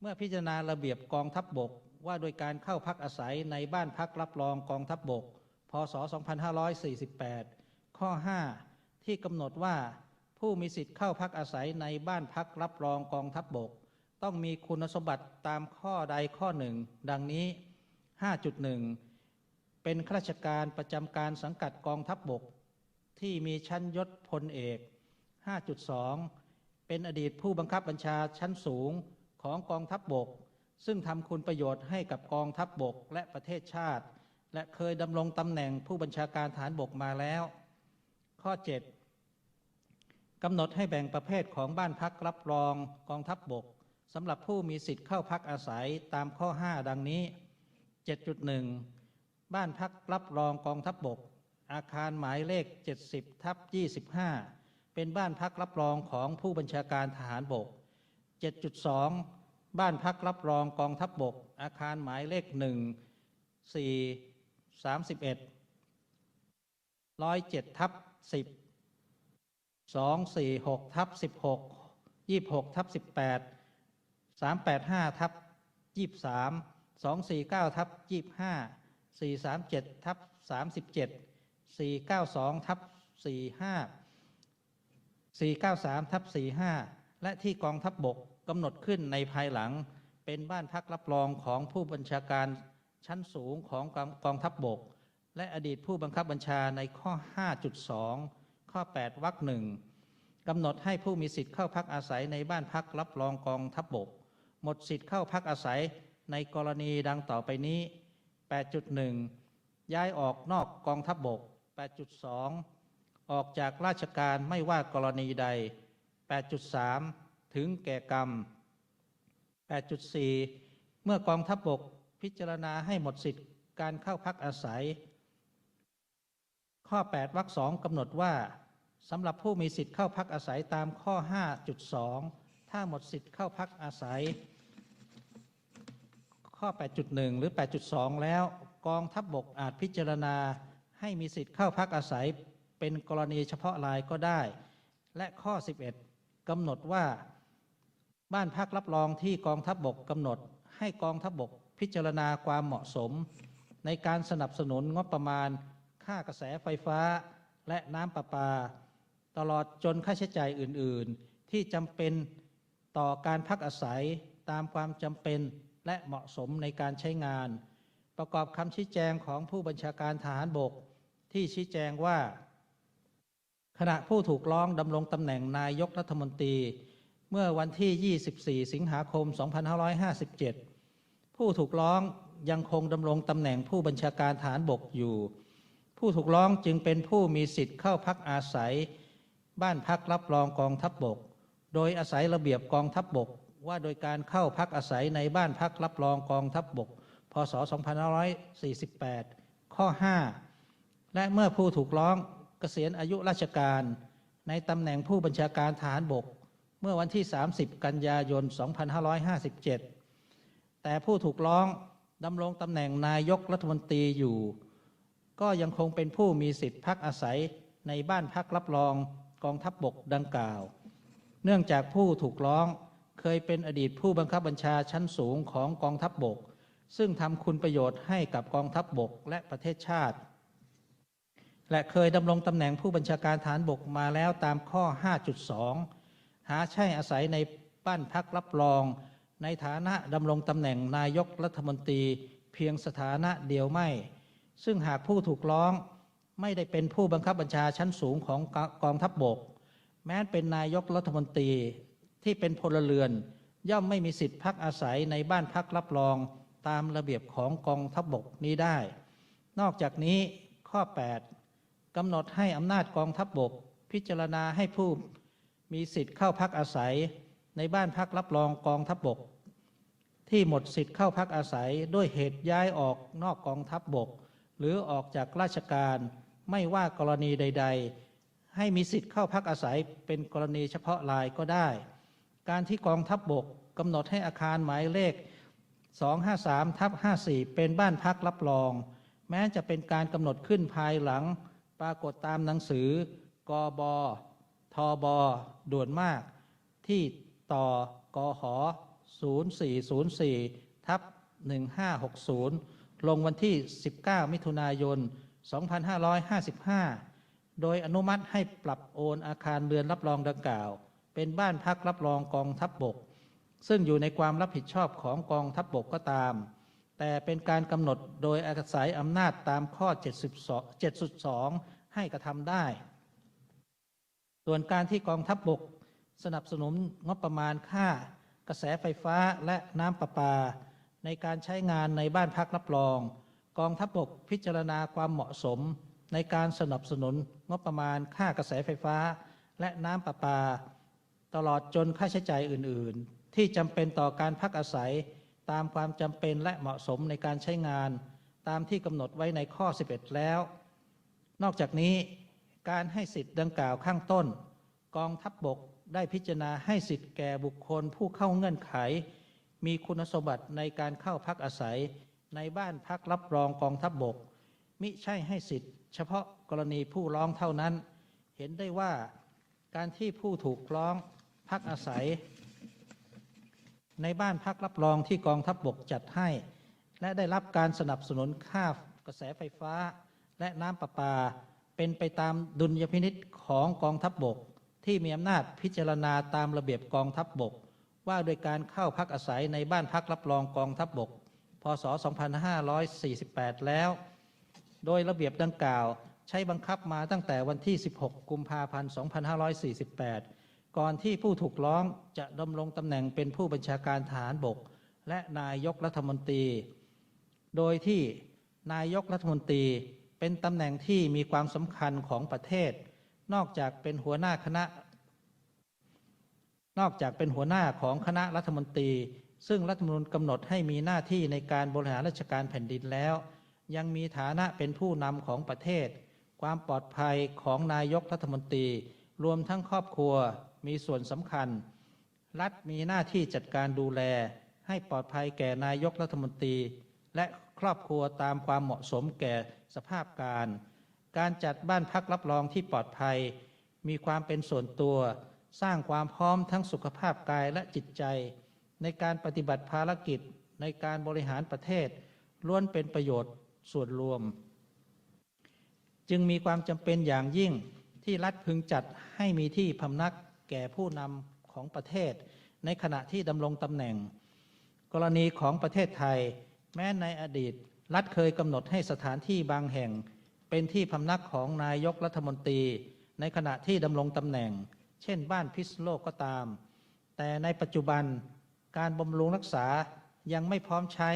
เมื่อพิจารณาระเบียบกองทัพบบก ว่าโดยการเข้าพักอาศัยในบ้านพักรับรองกองทัพบบก พศ 2548 ข้อ 5 ที่กำหนดว่าผู้มีสิทธิ์เข้าพักอาศัยในบ้านพักรับรองกองทัพบบก ต้องมีคุณสมบัติตามข้อใดข้อหนึ่ง ดังนี้ 5.1 เป็นข้าราชการประจำการสังกัดกองทัพบบก ที่มีชั้นยศพลเอก 5.2 เป็นอดีตผู้บังคับบัญชาชั้นสูง ของกองทัพบบก ซึ่งทำคุณประโยชน์ให้กับกองทัพบบกและประเทศชาติ และเคยดำรงตำแหน่งผู้บัญชาการฐานบกมาแล้ว ข้อ 7กำหนดให้แบ่งประเภทของบ้านพักรับรองกองทัพบบกสำหรับผู้มีสิทธิ์เข้าพักอาศัยตามข้อ 5 ดังนี้ 7.1 บ้านพักรับรองกองทัพบบก อาคารหมายเลข 70ทับ25 เป็นบ้านพักรับรองของผู้บัญชาการทหารบก 7.2 บ้านพักรับรองกองทัพบบก อาคารหมายเลขหนึ่งสี่สามสิบเอ็ดร้อยเจ็ดทับสิบสองสี่หกทับสิบหกยี่หกทับสิบแปดสามแปดห้าทับยี่สามสองสี่เก้าทับยี่ห้าสี่สามเจ็ดทับสามสิบเจ็ดสี่เก้าสองทับสี่ห้าสี่เก้าสามทับสี่ห้าและที่กองทัพบบก กำหนดขึ้นในภายหลัง เป็นบ้านพักรับรองของผู้บัญชาการชั้นสูงของกองทัพบบก และอดีตผู้บังคับบัญชาในข้อ 5.2 ข้อ 8วรรคหนึ่งกำหนดให้ผู้มีสิทธิ์เข้าพักอาศัยในบ้านพักรับรองกองทัพบบก หมดสิทธิ์เข้าพักอาศัยในกรณีดังต่อไปนี้ 8.1 ย้ายออกนอกกองทัพบบก 8.2 ออกจากราชการไม่ว่ากรณีใด 8.3 ถึงแก่กรรม 8.4 เมื่อกองทัพบบกพิจารณาให้หมดสิทธิ์การเข้าพักอาศัย ข้อ 8 วรรคสองกำหนดว่าสำหรับผู้มีสิทธิ์เข้าพักอาศัยตามข้อ 5.2 ถ้าหมดสิทธิ์เข้าพักอาศัย ข้อ 8.1 หรือ 8.2 แล้วกองทัพบบกอาจพิจารณาให้มีสิทธิ์เข้าพักอาศัยเป็นกรณีเฉพาะรายก็ได้ และข้อ 11กำหนดว่า บ้านพักรับรองที่กองทัพบบกกำหนด ให้กองทัพบบกพิจารณาความเหมาะสม ในการสนับสนุนงบประมาณ ค่ากระแสไฟฟ้า และน้ำประปา ตลอดจนค่าใช้จ่ายอื่น ๆ ที่จำเป็นต่อการพักอาศัยตามความจำเป็นและเหมาะสมในการใช้งาน ประกอบคำชี้แจงของผู้บัญชาการทหารบก ที่ชี้แจงว่า ขณะผู้ถูกร้องดำรงตำแหน่งนายกรัฐมนตรี เมื่อวันที่ 24 สิงหาคม 2557 ผู้ถูกร้องยังคงดำรงตำแหน่งผู้บัญชาการฐานบกอยู่ ผู้ถูกร้องจึงเป็นผู้มีสิทธิ์เข้าพักอาศัย บ้านพักรับรองกองทัพบบก โดยอาศัยระเบียบกองทัพบบก ว่าโดยการเข้าพักอาศัยในบ้านพักรับรองกองทัพบบก พศ 2548 ข้อ 5 และเมื่อผู้ถูกร้องเกษียณอายุราชการ ในตำแหน่งผู้บัญชาการฐานบก เมื่อวันที่ 30 กันยายน 2557 แต่ผู้ถูกร้องดำรงตำแหน่งนายกรัฐมนตรีอยู่ ก็ยังคงเป็นผู้มีสิทธิพักอาศัยในบ้านพักรับรองกองทัพบบกดังกล่าว เนื่องจากผู้ถูกร้องเคยเป็นอดีตผู้บังคับบัญชาชั้นสูงของกองทัพบบก ซึ่งทำคุณประโยชน์ให้กับกองทัพบบกและประเทศชาติ และเคยดำรงตำแหน่งผู้บัญชาการฐานบกมาแล้วตามข้อ 5.2 หาใช่อาศัยในบ้านพักรับรอง ในฐานะดำรงตำแหน่งนายกรัฐมนตรีเพียงสถานะเดียวไม่ ซึ่งหากผู้ถูกร้องไม่ได้เป็นผู้บังคับบัญชาชั้นสูงของกองทัพบบก แม้เป็นนายกรัฐมนตรีที่เป็นพลเรือน ย่อมไม่มีสิทธิพักอาศัยในบ้านพักรับรองตามระเบียบของกองทัพบบกนี้ได้ นอกจากนี้ข้อ 8กำหนดให้อำนาจกองทัพบบก พิจารณาให้ผู้ มีสิทธิ์เข้าพักอาศัย ในบ้านพักรับรองกองทัพบบก ที่หมดสิทธิ์เข้าพักอาศัยด้วยเหตุย้ายออกนอกกองทัพบบก หรือออกจากราชการ ไม่ว่ากรณีใด ๆ ให้มีสิทธิ์เข้าพักอาศัยเป็นกรณีเฉพาะรายก็ได้ การที่กองทัพบบกกำหนดให้อาคารหมายเลข 253ทับ54 เป็นบ้านพักรับรอง แม้จะเป็นการกำหนดขึ้นภายหลังปรากฏตามหนังสือกบ บด่วนมาก ที่ต่อกห0404 ทับ 1560 ลงวันที่ 19 มิถุนายน 2555 โดยอนุมัติให้ปรับโอนอาคารเรือนรับรองดังกล่าว เป็นบ้านพักรับรองกองทัพบบก ซึ่งอยู่ในความรับผิดชอบของกองทัพบบกก็ตาม แต่เป็นการกำหนดโดยอาศัยอำนาจตามข้อ 72 7.2 ให้กระทำได้ ส่วนการที่กองทัพบบก สนับสนุนงบประมาณค่ากระแสไฟฟ้าและน้ำประปา ในการใช้งานในบ้านพักรับรอง กองทัพบบกพิจารณาความเหมาะสม ในการสนับสนุนงบประมาณค่ากระแสไฟฟ้า และน้ำประปา ตลอดจนค่าใช้จ่ายอื่น ๆ ที่จำเป็นต่อการพักอาศัย ตามความจำเป็นและเหมาะสมในการใช้งาน ตามที่กำหนดไว้ในข้อ 11 แล้ว นอกจากนี้ การให้สิทธิ์ดังกล่าวข้างต้น กองทัพบบกได้พิจารณาให้สิทธิ์แก่บุคคลผู้เข้าเงื่อนไข มีคุณสมบัติในการเข้าพักอาศัย ในบ้านพักรับรองกองทัพบบก มิใช่ให้สิทธิ์ เฉพาะกรณีผู้ร้องเท่านั้น เห็นได้ว่าการที่ผู้ถูกร้องพักอาศัย ในบ้านพักรับรองที่กองทัพบบกจัดให้ และได้รับการสนับสนุนค่ากระแสไฟฟ้า และน้ำประปา เป็นไปตามดุลยพินิษของกองทัพบบก ที่มีอำนาจพิจารณาตามระเบียบกองทัพบบก ว่าโดยการเข้าพักอาศัยในบ้านพักรับรองกองทัพบบก พศ 2548 แล้ว โดยระเบียบดังกล่าวใช้บังคับมาตั้งแต่วันที่ 16 กุมภาพันธ์ 2548 ก่อนที่ผู้ถูกร้องจะดำรงตำแหน่งเป็นผู้บัญชาการฐานบก และนายกรัฐมนตรี โดยที่นายกรัฐมนตรี เป็นตำแหน่งที่มีความสำคัญของประเทศ นอกจากเป็นหัวหน้าคณะ นอกจากเป็นหัวหน้าของคณะรัฐมนตรี ซึ่งรัฐมนูญกำหนดให้มีหน้าที่ในการบริหารราชการแผ่นดินแล้ว ยังมีฐานะเป็นผู้นำของประเทศ ความปลอดภัยของนายกรัฐมนตรี รวมทั้งครอบครัวมีส่วนสำคัญ รัฐมีหน้าที่จัดการดูแล ให้ปลอดภัยแก่นายกรัฐมนตรี และ ครอบครัวตามความเหมาะสมแก่สภาพการ การจัดบ้านพักรับรองที่ปลอดภัย มีความเป็นส่วนตัว สร้างความพร้อมทั้งสุขภาพกายและจิตใจ ในการปฏิบัติภารกิจในการบริหารประเทศ ล้วนเป็นประโยชน์ส่วนรวม จึงมีความจำเป็นอย่างยิ่งที่รัฐพึงจัดให้มีที่พำนักแก่ผู้นำของประเทศ ในขณะที่ดำรงตำแหน่ง กรณีของประเทศไทย แม้ในอดีต รัฐเคยกำหนดให้สถานที่บางแห่ง เป็นที่พำนักของนายกรัฐมนตรี ในขณะที่ดำรงตำแหน่ง เช่นบ้านพิษโลกก็ตาม แต่ในปัจจุบันการบำรุงรักษายังไม่พร้อมใช้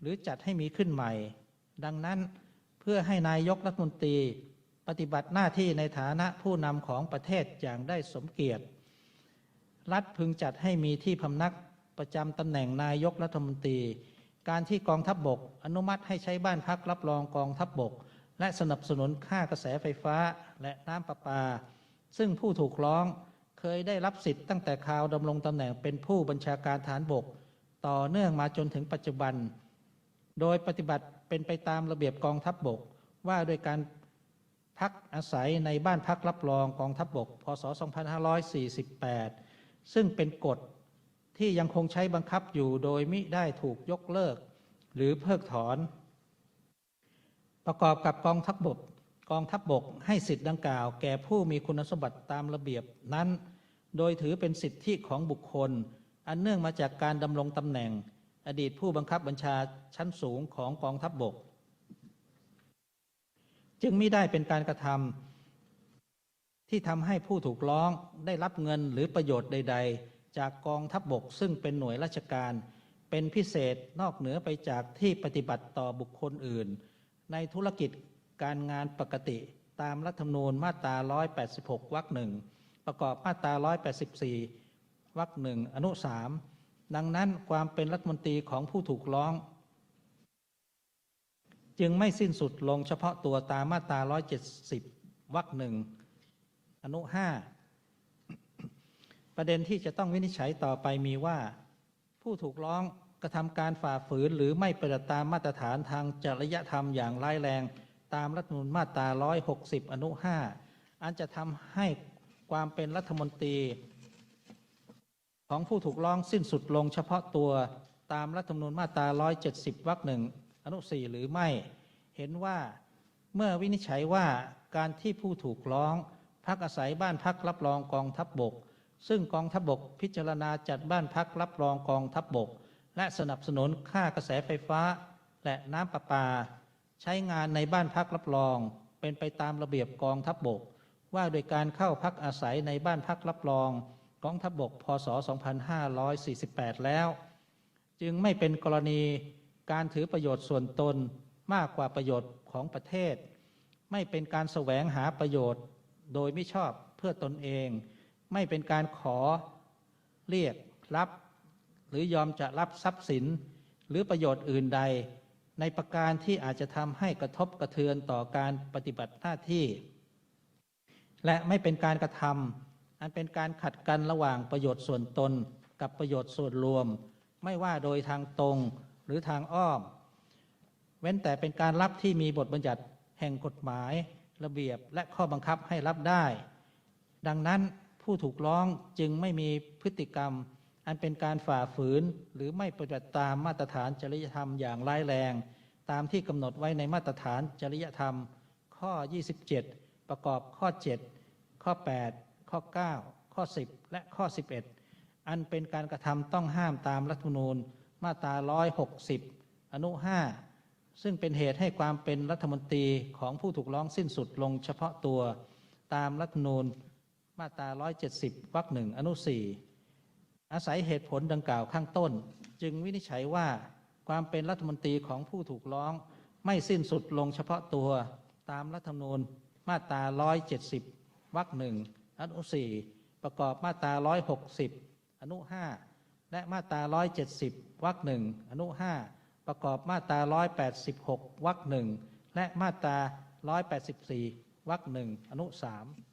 หรือจัดให้มีขึ้นใหม่ ดังนั้นเพื่อให้นายกรัฐมนตรี ปฏิบัติหน้าที่ในฐานะผู้นำของประเทศอย่างได้สมเกียรติ รัฐพึงจัดให้มีที่พำนักประจำตำแหน่งนายกรัฐมนตรี การที่กองทัพบบก อนุมัติให้ใช้บ้านพักรับรองกองทัพบบก และสนับสนุนค่ากระแสไฟฟ้าและน้ำประปา ซึ่งผู้ถูกร้องเคยได้รับสิทธิ์ตั้งแต่คราวดำรงตำแหน่งเป็นผู้บัญชาการฐานบก ต่อเนื่องมาจนถึงปัจจุบัน โดยปฏิบัติเป็นไปตามระเบียบกองทัพบบก ว่าโดยการพักอาศัยในบ้านพักรับรองกองทัพบบก พศ 2548 ซึ่งเป็นกฎ ที่ยังคงใช้บังคับอยู่โดยมิได้ถูกยกเลิก หรือเพิกถอน ประกอบกับกองทัพบบกกองทัพบบกให้สิทธิ์ดังกล่าว แก่ผู้มีคุณสมบัติตามระเบียบนั้น โดยถือเป็นสิทธิของบุคคล อันเนื่องมาจากการดำรงตำแหน่ง อดีตผู้บังคับบัญชาชั้นสูงของกองทัพบบกจึงไม่ได้เป็นการกระทำที่ทำให้ผู้ถูกร้องได้รับเงินหรือประโยชน์ใด ๆ จากกองทัพบบกซึ่งเป็นหน่วยราชการ เป็นพิเศษนอกเหนือไปจากที่ปฏิบัติต่อบุคคลอื่น ในธุรกิจการงานปกติตามรัฐธรรมนูญมาตรา 186 วรรคหนึ่งประกอบมาตรา 184 วรรคหนึ่งอนุสามดังนั้นความเป็นรัฐมนตรีของผู้ถูกร้อง จึงไม่สิ้นสุดลงเฉพาะตัวตามมาตรา 170 วรรคหนึ่งอนุห้า ประเด็นที่จะต้องวินิจฉัยต่อไปมีว่า ผู้ถูกร้องกระทำการฝ่าฝืนหรือไม่ปฏิบัติตามมาตรฐานทางจริยธรรมอย่างร้ายแรง ตามรัฐธรรมนูญมาตรา 160 อนุ 5 อันจะทำให้ความเป็นรัฐมนตรี ของผู้ถูกร้องสิ้นสุดลงเฉพาะตัวตามรัฐธรรมนูญมาตรา 170 วรรคหนึ่งอนุสี่หรือไม่ เห็นว่าเมื่อวินิจฉัยว่าการที่ผู้ถูกร้อง พักอาศัยบ้านพักรับรองกองทัพบบก ซึ่งกองทัพบบกพิจารณาจัดบ้านพักรับรองกองทัพบบก และสนับสนุนค่ากระแสไฟฟ้า และน้ำประปา ใช้งานในบ้านพักรับรอง เป็นไปตามระเบียบกองทัพบบก ว่าโดยการเข้าพักอาศัยในบ้านพักรับรองกองทัพบบกพศ 2548 แล้ว จึงไม่เป็นกรณีการถือประโยชน์ส่วนตนมากกว่าประโยชน์ของประเทศ ไม่เป็นการแสวงหาประโยชน์โดยไม่ชอบเพื่อตนเอง ไม่เป็นการขอเรียกรับ หรือยอมจะรับทรัพย์สิน หรือประโยชน์อื่นใด ในประการที่อาจจะทำให้กระทบกระเทือนต่อการปฏิบัติหน้าที่ และไม่เป็นการกระทำอันเป็นการขัดกันระหว่างประโยชน์ส่วนตน กับประโยชน์ส่วนรวม ไม่ว่าโดยทางตรงหรือทางอ้อม เว้นแต่เป็นการรับที่มีบทบัญญัติแห่งกฎหมาย ระเบียบและข้อบังคับให้รับได้ ดังนั้น ผู้ถูกร้องจึงไม่มีพฤติกรรม อันเป็นการฝ่าฝืนหรือไม่ปฏิบัติตามมาตรฐานจริยธรรมอย่างร้ายแรง ตามที่กำหนดไว้ในมาตรฐานจริยธรรม ข้อ 27 ประกอบข้อ 7 ข้อ 8 ข้อ 9 ข้อ 10 และข้อ 11 อันเป็นการกระทำต้องห้ามตามรัฐธรรมนูญมาตรา 160 อนุ 5 ซึ่งเป็นเหตุให้ความเป็นรัฐมนตรีของผู้ถูกร้องสิ้นสุดลงเฉพาะตัวตามรัฐธรรมนูญ มาตรา 170 วรรคหนึ่งอนุ 4 อาศัยเหตุผลดังกล่าวข้างต้น จึงวินิจฉัยว่าความเป็นรัฐมนตรีของผู้ถูกร้อง ไม่สิ้นสุดลงเฉพาะตัวตามรัฐธรรมนูญมาตรา 170 วรรคหนึ่งอนุ 4 ประกอบมาตรา 160 อนุ 5 และมาตรา 170 วรรคหนึ่งอนุ 5 ประกอบมาตรา 186 วรรคหนึ่งและมาตรา 184 วรรคหนึ่งอนุ 3